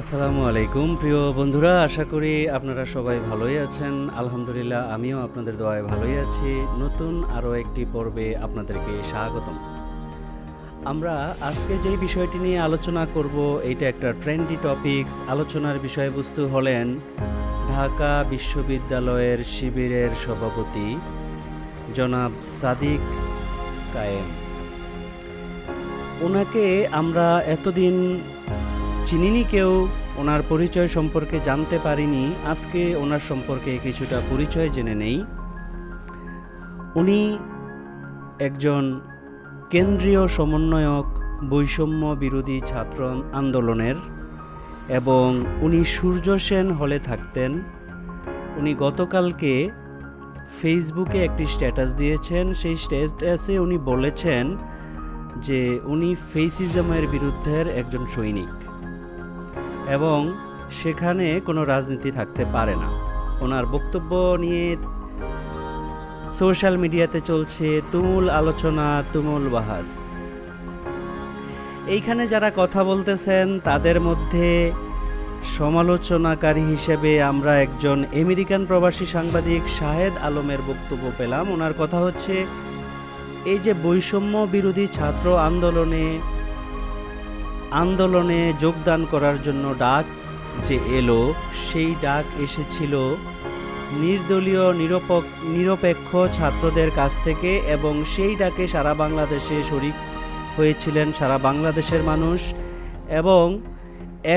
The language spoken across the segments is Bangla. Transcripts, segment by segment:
আসসালামু আলাইকুম। প্রিয় বন্ধুরা, আশা করি আপনারা সবাই ভালোই আছেন। আলহামদুলিল্লাহ, আমিও আপনাদের দোয়ায় ভালোই আছি। নতুন আরও একটি পর্বে আপনাদেরকে স্বাগতম। আমরা আজকে যেই বিষয়টি নিয়ে আলোচনা করব, এইটা একটা ট্রেন্ডি টপিকস। আলোচনার বিষয়বস্তু হলেন ঢাকা বিশ্ববিদ্যালয়ের শিবিরের সভাপতি জনাব সাদিক কায়েম। ওনাকে আমরা এতদিন চিনিনি কেউ, ওনার পরিচয় সম্পর্কে জানতে পারিনি, আজকে ওনার সম্পর্কে কিছুটা পরিচয় জেনে নেই। উনি একজন কেন্দ্রীয় সমন্বয়ক বৈষম্য বিরোধী ছাত্র আন্দোলনের এবং উনি সূর্য সেন হলে থাকতেন। উনি গতকালকে ফেসবুকে একটি স্ট্যাটাস দিয়েছেন, সেই স্ট্যাটাসে উনি বলেছেন যে উনি ফেসিজমের বিরুদ্ধের একজন সৈনিক। এবং সেখানে কোনো রাজনীতি থাকতে পারে না। ওনার বক্তব্য নিয়ে সোশ্যাল মিডিয়াতে চলছে তুমুল আলোচনা, তুমুল বাহাস। এইখানে যারা কথা বলতেছেন, তাদের মধ্যে সমালোচনাকারী হিসেবে আমরা একজন আমেরিকান প্রবাসী সাংবাদিক শাহেদ আলমের বক্তব্য পেলাম। ওনার কথা হচ্ছে, এই যে বৈষম্য বিরোধী ছাত্র আন্দোলনে আন্দোলনে যোগদান করার জন্য ডাক যে এলো, সেই ডাক এসেছিল নির্দলীয় নিরপেক্ষ নিরপেক্ষ ছাত্রদের কাছ থেকে এবং সেই ডাকে সারা বাংলাদেশে শরিক হয়েছিলেন সারা বাংলাদেশের মানুষ এবং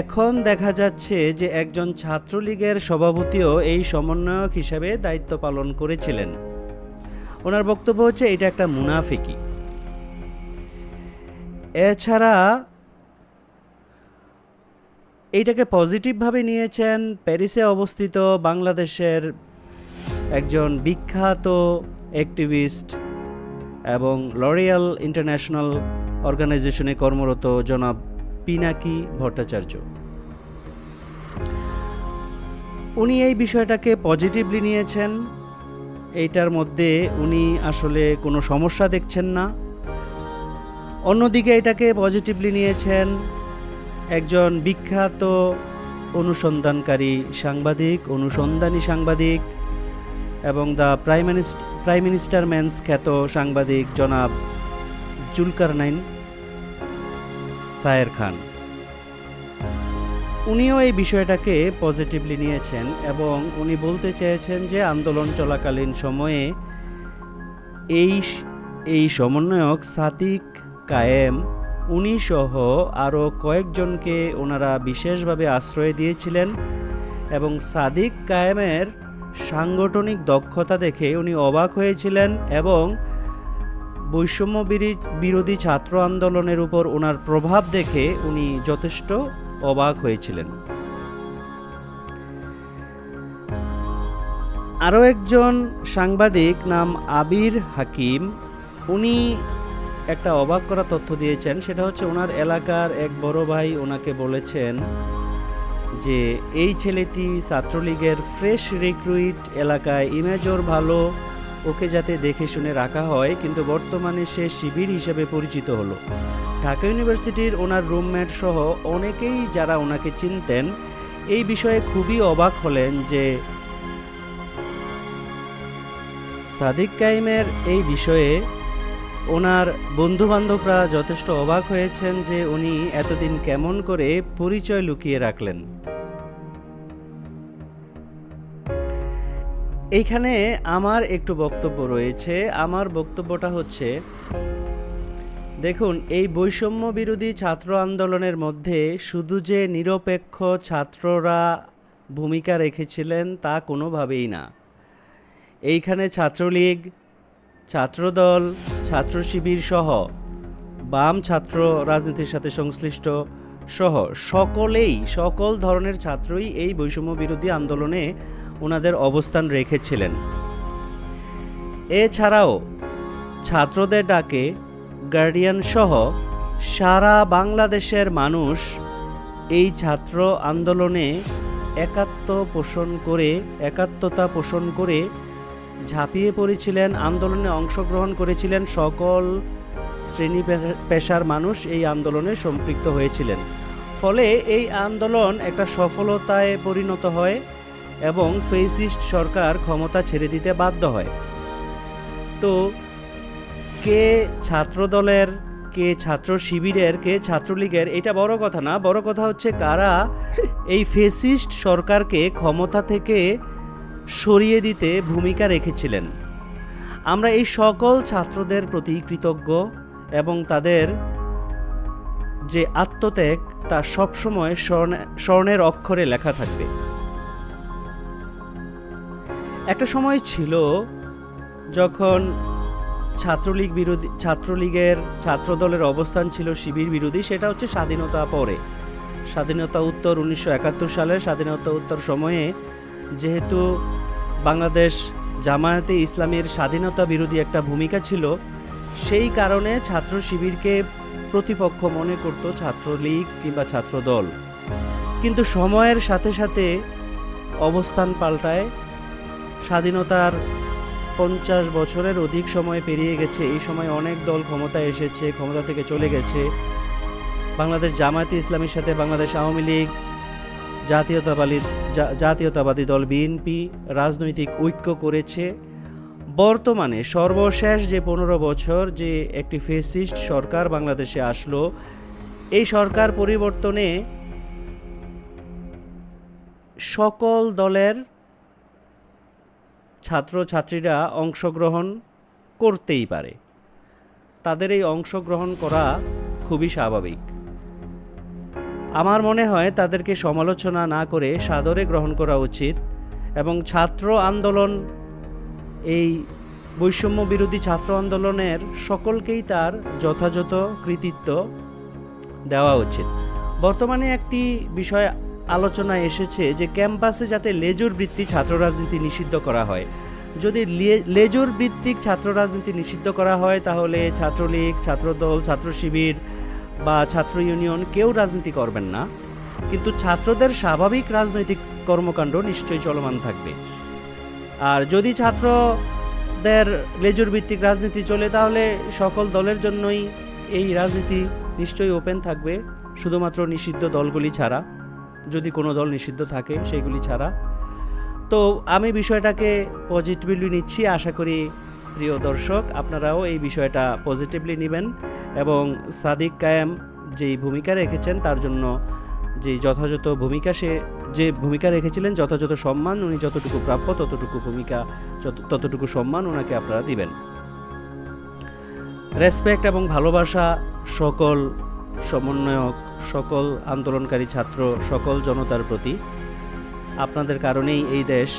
এখন দেখা যাচ্ছে যে একজন ছাত্রলীগের সভাপতিও এই সমন্বয়ক হিসেবে দায়িত্ব পালন করেছিলেন। ওনার বক্তব্য হচ্ছে, এটা একটা মুনাফিকি। এছাড়া এইটাকে পজিটিভভাবে নিয়েছেন প্যারিসে অবস্থিত বাংলাদেশের একজন বিখ্যাত অ্যাক্টিভিস্ট এবং লরিয়াল ইন্টারন্যাশনাল অর্গানাইজেশনে কর্মরত জনাব পিনাকি ভট্টাচার্য। উনি এই বিষয়টাকে পজিটিভলি নিয়েছেন। এইটার মধ্যে উনি আসলে কোনো সমস্যা দেখছেন না। অন্যদিকে এটাকে পজিটিভলি নিয়েছেন একজন বিখ্যাত অনুসন্ধানকারী সাংবাদিক, অনুসন্ধানী সাংবাদিক এবং the prime minister prime minister man's খ্যাত সাংবাদিক জনাব জুলকারনাইন সায়ের খান। উনিও এই বিষয়টাকে পজিটিভলি নিয়েছেন এবং উনি বলতে চেয়েছেন যে আন্দোলন চলাকালীন সময়ে এই এই সমন্বয়ক সাতিক কায়েম উনি সহ আরও কয়েকজনকে ওনারা বিশেষভাবে আশ্রয় দিয়েছিলেন এবং সাদিক কায়েমের সাংগঠনিক দক্ষতা দেখে উনি অবাক হয়েছিলেন এবং বৈষম্য বিরি- বিরোধী ছাত্র আন্দোলনের উপর ওনার প্রভাব দেখে উনি যথেষ্ট অবাক হয়েছিলেন। আরও একজন সাংবাদিক নাম আবির হাকিম, উনি একটা অবাক করা তথ্য দিয়েছেন, সেটা হচ্ছে ওনার এলাকার এক বড় ভাই ওনাকে বলেছেন যে, এই ছেলেটি ছাত্রলীগের ফ্রেশ রিক্রুইট এলাকায় ইমেজর ভালো, ওকে যাতে দেখে শুনে রাখা হয়, কিন্তু বর্তমানে সে শিবির হিসেবে পরিচিত হলো। ঢাকা ইউনিভার্সিটির ওনার রুমমেট সহ অনেকেই যারা ওনাকে চিনতেন, এই বিষয়ে খুবই অবাক হলেন যে, সাদিক কাইমের এই বিষয়ে ওনার বন্ধু বান্ধবরা যথেষ্ট অবাক হয়েছেন যে উনি এতদিন কেমন করে পরিচয় লুকিয়ে রাখলেন। এইখানে আমার একটু বক্তব্য রয়েছে। আমার বক্তব্যটা হচ্ছে, দেখুন, এই বৈষম্য বিরোধী ছাত্র আন্দোলনের মধ্যে শুধু যে নিরপেক্ষ ছাত্ররা ভূমিকা রেখেছিলেন তা কোনোভাবেই না। এইখানে ছাত্রলীগ, ছাত্রদল ছাত্র শিবির সহ বাম ছাত্র রাজনীতির সাথে সংশ্লিষ্ট সহ সকলেই, সকল ধরনের ছাত্রই এই বৈষম্য বিরোধী আন্দোলনে ওনাদের অবস্থান রেখেছিলেন। এছাড়াও ছাত্রদের ডাকে গার্ডিয়ান সহ সারা বাংলাদেশের মানুষ এই ছাত্র আন্দোলনে একাত্ম পোষণ করে, একাত্মতা পোষণ করে ঝাঁপিয়ে পড়েছিলেন, আন্দোলনে অংশগ্রহণ করেছিলেন সকল শ্রেণি পেশার মানুষ এই আন্দোলনে সম্পৃক্ত হয়েছিলেন। ফলে এই আন্দোলন একটা সফলতায় পরিণত হয় এবং ফেসিস্ট সরকার ক্ষমতা ছেড়ে দিতে বাধ্য হয়। তো কে ছাত্রদলের, কে ছাত্র শিবিরের, কে ছাত্রলীগের, এটা বড় কথা না, বড় কথা হচ্ছে কারা এই ফেসিস্ট সরকারকে ক্ষমতা থেকে সরিয়ে দিতে ভূমিকা রেখেছিলেন। আমরা এই সকল ছাত্রদের প্রতি কৃতজ্ঞ এবং তাদের যে আত্মত্যাগ, তা সবসময় স্বর্ণে- স্বর্ণের অক্ষরে লেখা থাকবে। একটা সময় ছিল যখন ছাত্রলীগ বিরোধী, ছাত্রলীগের ছাত্রদলের অবস্থান ছিল শিবির বিরোধী, সেটা হচ্ছে স্বাধীনতা পরে। স্বাধীনতা উত্তর উনিশশো একাত্তর সালের স্বাধীনতা উত্তর সময়ে যেহেতু বাংলাদেশ জামায়াতে ইসলামের স্বাধীনতা বিরোধী একটা ভূমিকা ছিল। সেই কারণে ছাত্র শিবিরকে প্রতিপক্ষ মনে করত ছাত্রলীগ কিংবা ছাত্রদল। কিন্তু সময়ের সাথে সাথে অবস্থান পাল্টায়। স্বাধীনতার পঞ্চাশ বছরের অধিক সময় পেরিয়ে গেছে। এই সময় অনেক দল ক্ষমতায় এসেছে, ক্ষমতা থেকে চলে গেছে। বাংলাদেশ জামায়াতে ইসলামের সাথে বাংলাদেশ আওয়ামী লীগ জাতীয়তাবাদী জাতীয়তাবাদী দল বিএনপি রাজনৈতিক ঐক্য করেছে। বর্তমানে সর্বশেষ যে পনেরো বছর যে একটি ফেসিস্ট সরকার বাংলাদেশে আসলো, এই সরকার পরিবর্তনে সকল দলের ছাত্রছাত্রীরা অংশগ্রহণ করতেই পারে। তাদের এই অংশগ্রহণ করা খুবই স্বাভাবিক। আমার মনে হয় তাদেরকে সমালোচনা না করে সাদরে গ্রহণ করা উচিত এবং ছাত্র আন্দোলন, এই বৈষম্য বিরোধী ছাত্র আন্দোলনের সকলকেই তার যথাযথ কৃতিত্ব দেওয়া উচিত। বর্তমানে একটি বিষয় আলোচনায় এসেছে যে ক্যাম্পাসে যাতে লেজুর বৃত্তি ছাত্র রাজনীতি নিষিদ্ধ করা হয়। যদি লেজুর ভিত্তিক ছাত্র রাজনীতি নিষিদ্ধ করা হয় তাহলে ছাত্রলীগ, ছাত্রদল ছাত্র শিবির বা ছাত্র ইউনিয়ন কেউ রাজনীতি করবেন না, কিন্তু ছাত্রদের স্বাভাবিক রাজনৈতিক কর্মকাণ্ড নিশ্চয়ই চলমান থাকবে। আর যদি ছাত্রদের লেজুর ভিত্তিক রাজনীতি চলে, তাহলে সকল দলের জন্যই এই রাজনীতি নিশ্চয়ই ওপেন থাকবে, শুধুমাত্র নিষিদ্ধ দলগুলি ছাড়া। যদি কোনো দল নিষিদ্ধ থাকে, সেইগুলি ছাড়া। তো আমি বিষয়টাকে পজিটিভলি নিচ্ছি, আশা করি প্রিয় দর্শক, আপনারাও এই বিষয়টা পজিটিভলি নেবেন। এবং সাদিক কায়েম যেই ভূমিকা রেখেছেন, তার জন্য যে যথাযথ ভূমিকা সে যে ভূমিকা রেখেছিলেন, যথাযথ সম্মান, উনি যতটুকু প্রাপ্য ততটুকু ভূমিকা ততটুকু সম্মান ওনাকে আপনারা দিবেন। রেসপেক্ট এবং ভালোবাসা সকল সমন্বয়ক, সকল আন্দোলনকারী ছাত্র, সকল জনতার প্রতি আপনাদের কারণেই এই দেশ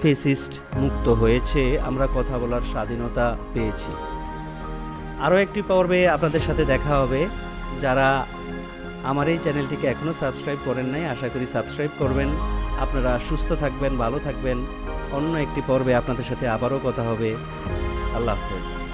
ফেসিস্ট মুক্ত হয়েছে, আমরা কথা বলার স্বাধীনতা পেয়েছি। আরও একটি পর্বে আপনাদের সাথে দেখা হবে। যারা আমার এই চ্যানেলটিকে এখনও সাবস্ক্রাইব করেন নাই, আশা করি সাবস্ক্রাইব করবেন। আপনারা সুস্থ থাকবেন, ভালো থাকবেন। অন্য একটি পর্বে আপনাদের সাথে আবারও কথা হবে। আল্লাহ হাফেজ।